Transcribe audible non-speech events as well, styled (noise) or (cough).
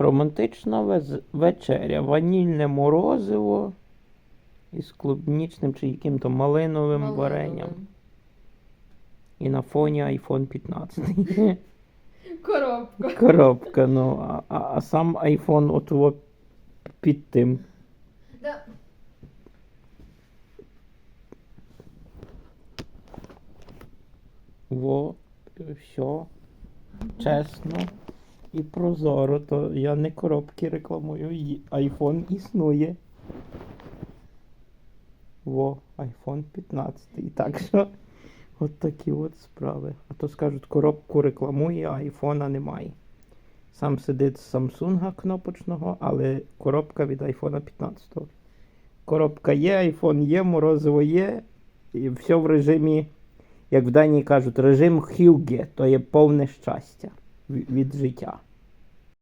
Романтична вечеря. Ванільне морозиво із клубнічним чи яким-то малиновим Малиновим. варенням. І на фоні iPhone (laughs) 15. Коробка. Коробка, ну, а, а, а сам iPhone от під тим. Да. Во, все. Чесно і прозоро, то я не коробки рекламую, і iPhone існує. Во, iPhone 15. Так що, от такі от справи. А то скажуть, коробку рекламує, а айфона немає. Сам сидить з Samsung кнопочного, але коробка від iPhone 15. Коробка є, iPhone є, морозиво є, і все в режимі, як в Данії кажуть, режим Хюге, то є повне щастя від життя.